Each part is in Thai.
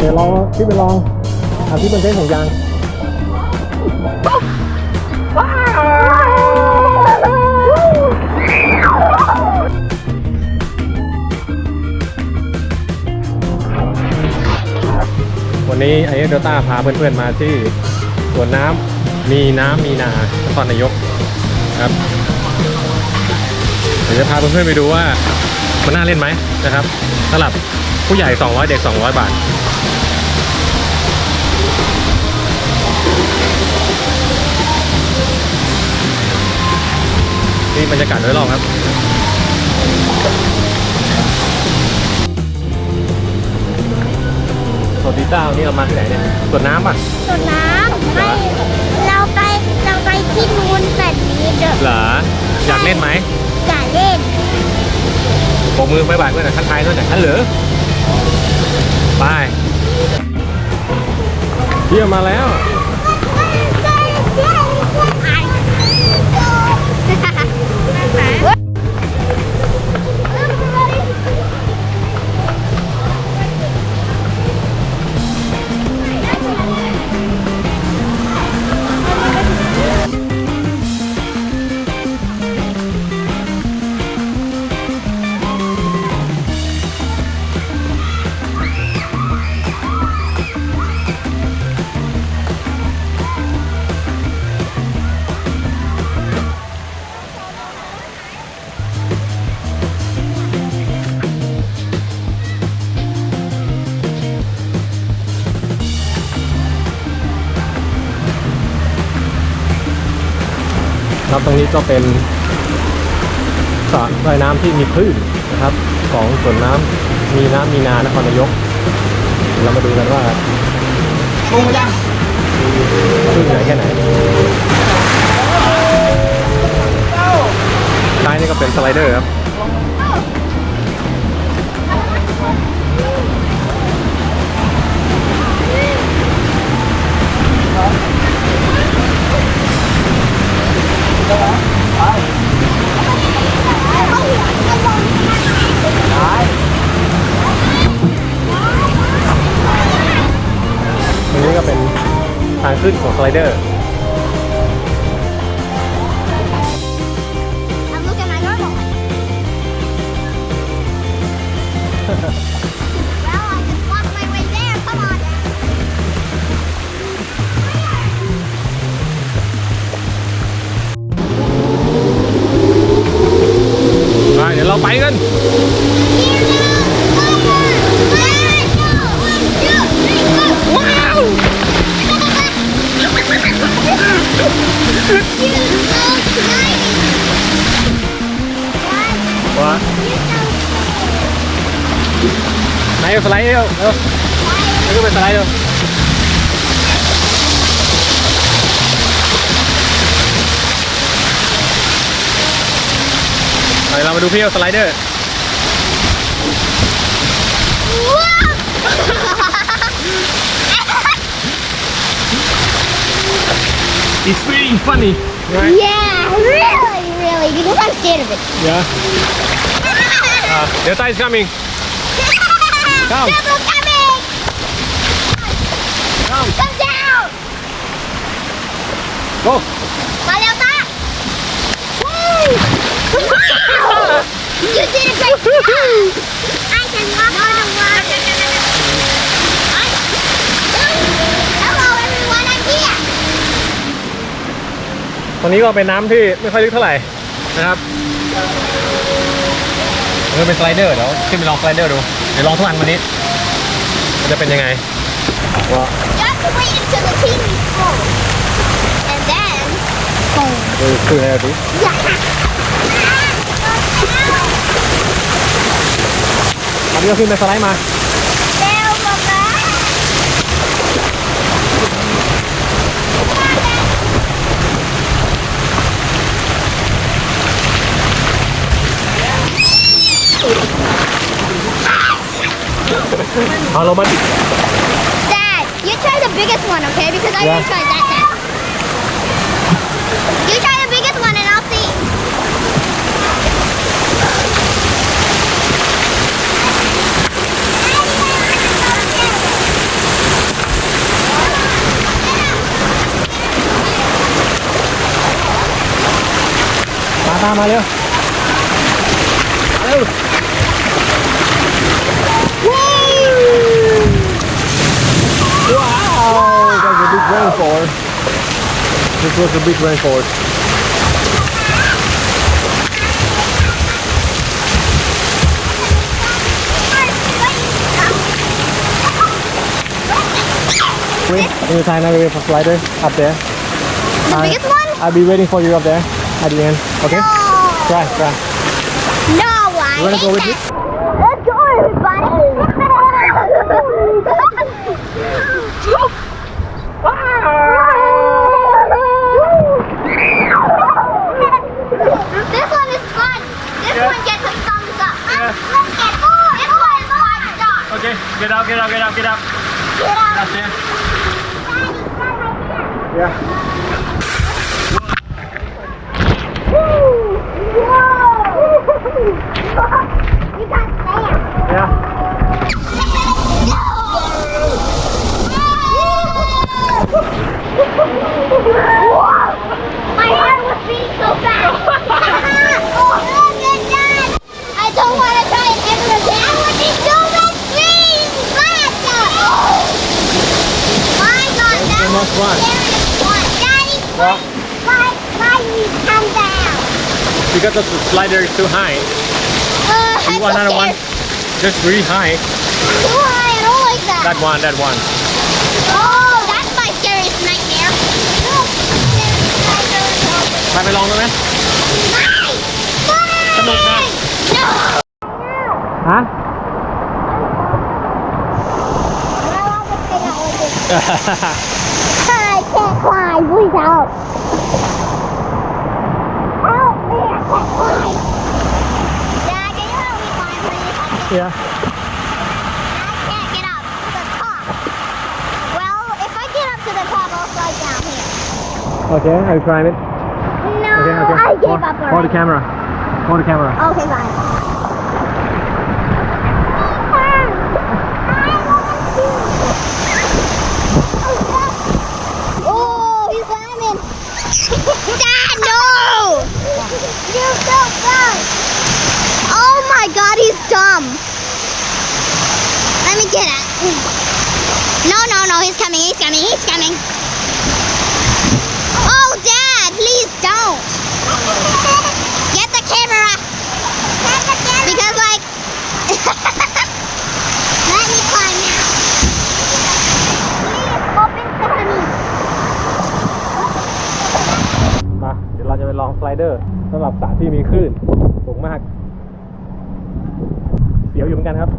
เดี๋ยวลองพี่ไปลองเอาที่เป็นเส้นของยางวันนี้ไอเอเดลต้าพาเพื่อนๆมาที่สวนน้ำมีน้ำมีนานครนายกครับเดี๋ยวจะพาเพื่อนๆไปดูว่ามันน่าเล่นไหมนะครับสำหรับผู้ใหญ่ 200 เด็ก 200 บาท นี่บรรยากาศโดยรอบครับ สวัสดีเจ้านี่เรามาที่ไหนเนี่ยสวนน้ำป่ะ ส่วนน้ำไม่เราไปเราไปที่นู้นแบบนี้เด้อเหรอ อยากเล่นไหมอย่าเล่นโบกมือไปบ่ายเพื่อนหน่อยทักทายเพื่อนหน่อยฮัลโหลไปเยี่ยมมาแล้ว ครับ ตรงนี้ก็เป็นสระว่ายน้ำที่มีคลื่นนะครับ ของสวนน้ำมีน้ำมีนานครนายกเดี๋ยวเรามาดูกันว่าคลื่นใหญ่แค่ไหนท้ายนี่ก็เป็นสไลเดอร์ครับตร งนี้ก็เป็นทางขึ้นของสไลเดอร์ สไลด์เร็วเร็วแล้วก็เป็นสไลด์เร็วไปเรามาดูพี่เอาสไลเดอร์ It's very funny right Yeah, really, really, because I'm scared of it. yeah uh, Delta is coming Come. Double coming! come Come down! go มาเร็วตา Woo! you did a great job! I can walk on the water. Hello everyone, I'm here. ตรงนี้ก็เป็นน้ำที่ไม่ค่อยลึกเท่าไหร่นะครับเออเป็นสไลเดอร์เดี๋ยวขึ้นไปลองสไลเดอร์ดูเดี๋ยวลองทุกอันวันนี้มันจะเป็นยังไงว้า You have to wait until the team is full. And then, boom. ดูคืออะไรดิ Yeah. ตอนนี้ก็ขึ้นไปสไลด์มา How long? Dad, you try the biggest one, okay? Because I yeah. tried that. You try the biggest one and I'll see. Ta ta mà liêu. Rainfall. This was a big rainfall. Wait, can you sign away for slider up there? The I- biggest one? I'll be waiting for you up there at the end. Okay? No. Try, try. No, I You wanna go with hate me? that. Let's go, everybody. this one is fun. This Yeah. one gets a thumbs up. Yeah. Look at this one is five stars. Okay, get up, get up, get up, get up. Get out. That's it. Yeah. Because the slider is too high. Uh, You I'm want so another one? scared. Just really high. Too high, I don't like that. That one, that one. Oh, that's my scariest nightmare. Look. ไปไปลองดูไหมสนุกนะ No. ฮะ I can't climb, please help. Help yeah. I can't get up to the top. Well, if I get up to the top, I'll slide down here. Okay, I'll trying it. No, Okay, okay. I gave Hold- up Hold the camera. Hold the camera. Okay, fine. Me get it. No, no, no, he's coming, he's coming, he's coming. Oh, Dad, please don't. Get the camera. Because, like, let me climb now. Please open sesame. มาเดี๋ยวเราจะไปลองสไลเดอร์สำหรับสระที่มีคลื่นสูงมาก เสียวอยู่เหมือนกันครับ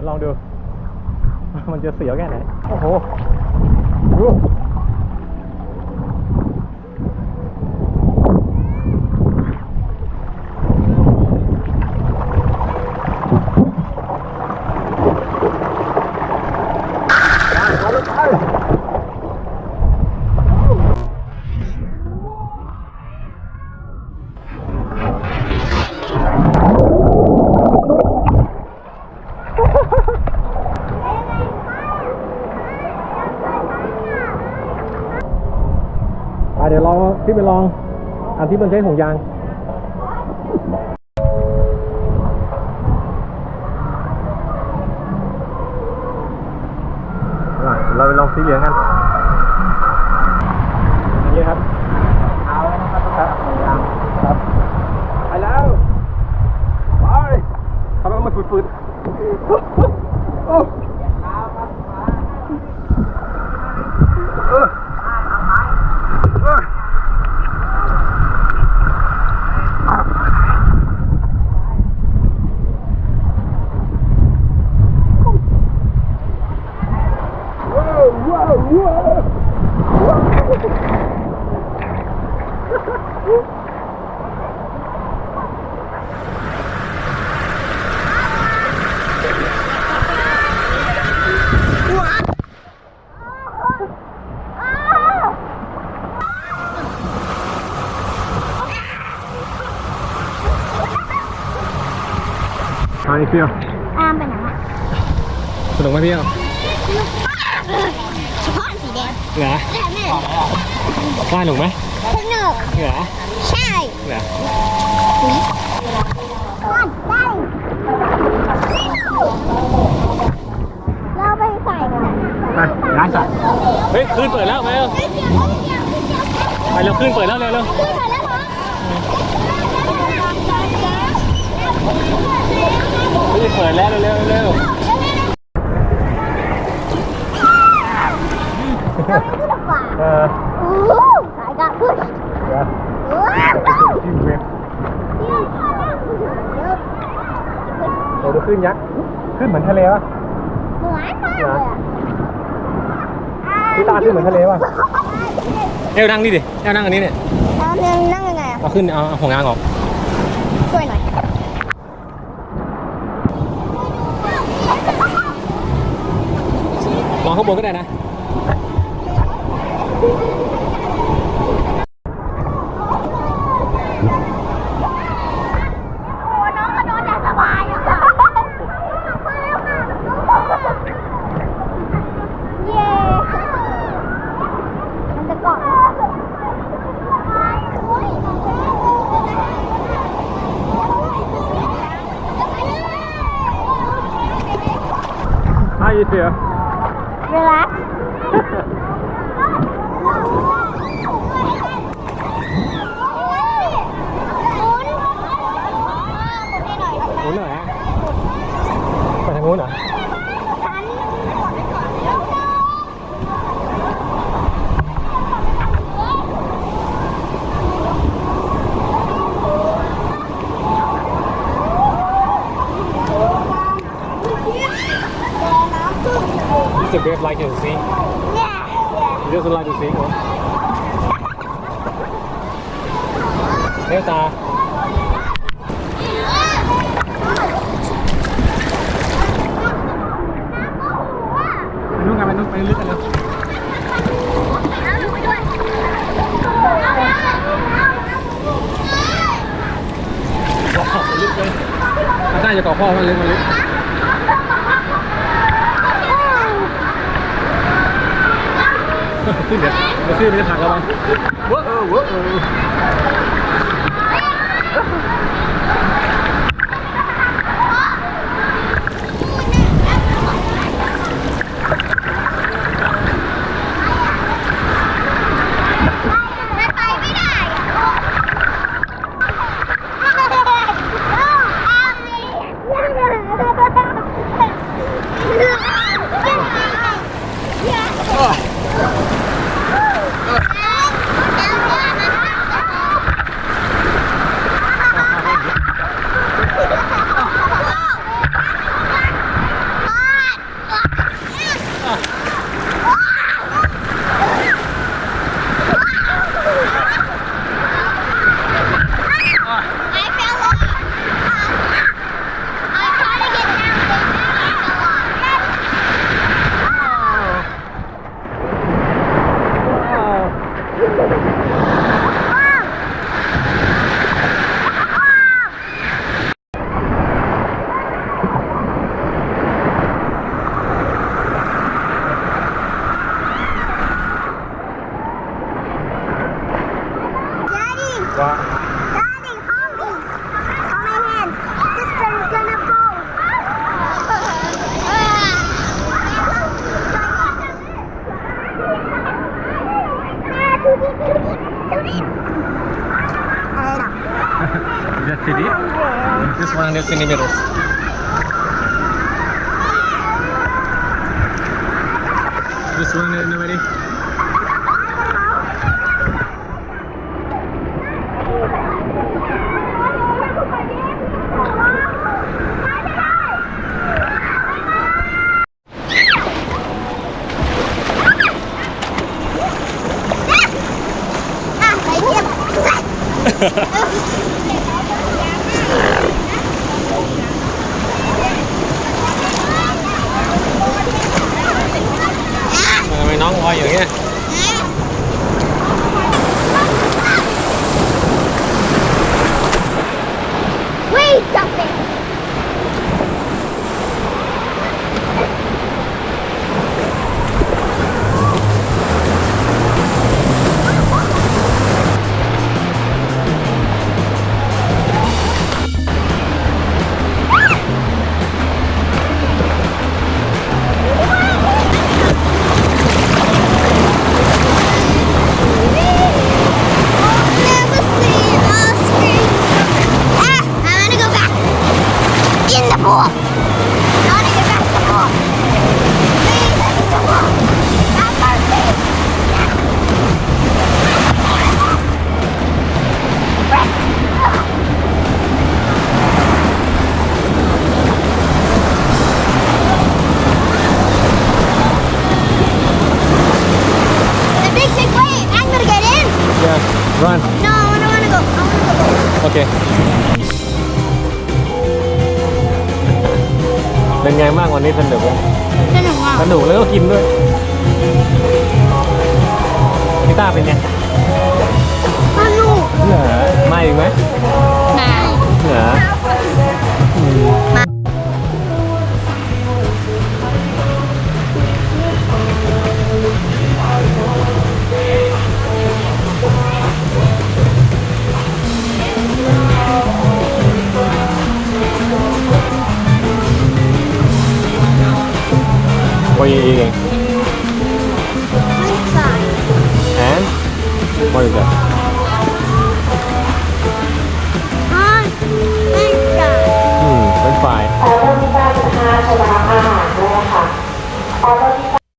ดี๋ยวลองดู มันจะเสียวแค่ไหน โอ้โห เดี๋ยวลองที่ไปลองอันที่มันใช้ของยางเราไปลองสีเหลืองกันอันนี้ครับ เอาแล้วนะครับครับครับ ไปแล้วไปทำไมมันฝืดๆโอ้เออเออ How do you feel อามไปไหนวะสนุกไหมพี่อะเฉพาะอันสีแดงเหรอแต่ไม่ว่าหนุกไหมไสนุกเหรอใช่เหรอเราไปใส่กันไปร้านสัตว์เฮ้ยคืนเปิดแล้วไปเร็วไปเร็วคืนเปิดแล้วเร็วเร็ว ขึ้นมาแล้วเหรอ คืนเปิ ดแล้วเร็วเร็วเร็วขึ้นกว่าเออโอ้สายกับพุชเดี๋ยวว้าวขึ้นเว็บเราดูขึ้นยักษ์ขึ้นเหมือนทะเลวะเหมือนมากเลยอะพี่ตาขึ้นเหมือนทะเลวะเอวนั่งนี่ดิเอวนั่งอันนี้เนี่ย เอาเรื่งนั่งยังไงอะเอาขึ้นเอาเอาหัวงางออก ช่วยหน่อย ม องข้างบนก็ได้นะโอ้น้ เย้มันจะเกาหมุนหน่อยฮะไปทางนู้นเหรอ It's a wave like you see. You doesn't like to see. Huh? เลี้ยวตาไปนู่นกันไปนู่นไปลึกกันเลยลึกเลยถ้าได้จะเกาะพ่อมันลึกมันลึก ขึ้นเดี๋ยวเดี๋ยวขึ้นมันจะผลักเราไปว้าวเออว้าว Mudasiri. This is 100 centimeters. This one, anybody? เค เป็นไงบ้างวันนี้สนุกไหมสนุกอะสนุกแล้วก็กินด้วยพี่ต้าเป็นไงสนุกเหรอมาอีกไหม